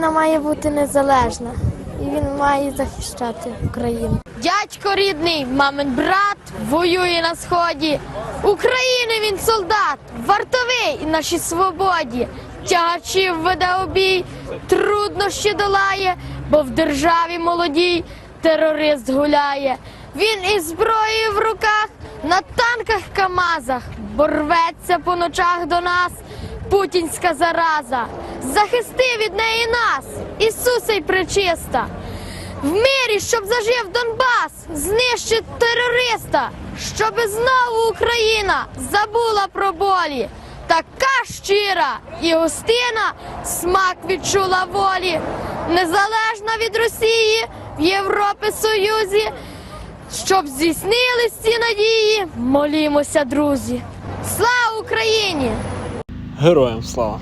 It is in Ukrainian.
Україна має бути незалежна і він має захищати Україну. Дядько рідний, мамин брат, воює на сході. України він солдат, вартовий і нашій свободі. Тягачів веде у бій, труднощі долає, бо в державі молодій терорист гуляє. Він із зброєю в руках на танках Камазах, бо рветься по ночах до нас путінська зараза. Захисти від неї нас, Ісусе й пречиста. В мирі, щоб зажив Донбас, знищить терориста, щоби знову Україна забула про болі. Така щира і гостина смак відчула волі, незалежна від Росії в Європі Союзі. Щоб здійснились ці надії, молімося, друзі. Слава Україні! Героям слава!